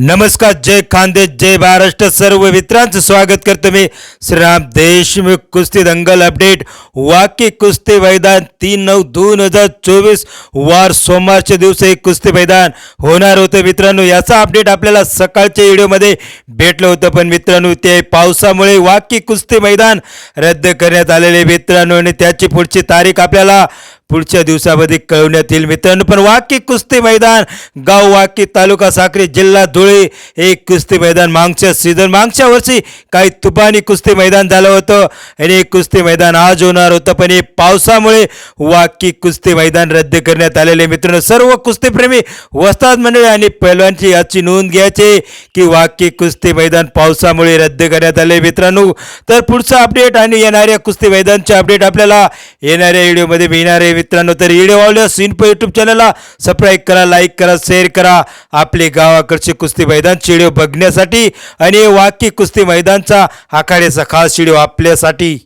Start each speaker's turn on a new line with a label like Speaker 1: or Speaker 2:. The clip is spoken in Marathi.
Speaker 1: नमस्कार जय खानदेश जय महाराष्ट्र. सर्व मित्रांचं स्वागत करतो मी. श्रीराम देशमुख कुस्ती दंगल अपडेट. वाकी कुस्ती मैदान तीन नऊ दोन हजार चोवीस वार सोमवारच्या दिवशी एक कुस्ती मैदान होणार होतं मित्रांनो. याचा अपडेट आपल्याला सकाळच्या व्हिडिओमध्ये भेटलं होतं. पण मित्रांनो ते पावसामुळे वाकी कुस्ती मैदान रद्द करण्यात आलेले मित्रांनो. आणि त्याची पुढची तारीख आपल्याला पुढच्या दिवसामध्ये कळवण्यात येईल मित्रांनो पण वाकी कुस्ती मैदान गाव वाकी तालुका साक्री जिल्हा धुळे हे कुस्ती मैदान मागच्या सीझन मागच्या वर्षी काही तुफानी कुस्ती मैदान झालं होतं. आणि हे कुस्ती मैदान आज होणार होतं पण हे पावसामुळे वाकी कुस्ती मैदान रद्द करण्यात आलेले मित्रांनो सर्व कुस्तीप्रेमी वस्ताद मंडळी आणि पैलवानची याची नोंद घ्यायची की वाकी कुस्ती मैदान पावसामुळे रद्द करण्यात आले मित्रांनो तर पुढचं अपडेट आणि येणाऱ्या कुस्ती मैदानचे अपडेट आपल्याला येणाऱ्या व्हिडिओमध्ये मिळणार आहे. मित्रांनो तर व्हिडिओ आवडल्यास इन्फो यूट्यूब चॅनलला सबस्क्राईब करा लाईक करा शेअर करा. आपले गावाकडचे कुस्ती मैदानचे व्हिडिओ बघण्यासाठी आणि वाकी कुस्ती मैदानचा आखाड्याचा खास व्हिडिओ आपल्यासाठी.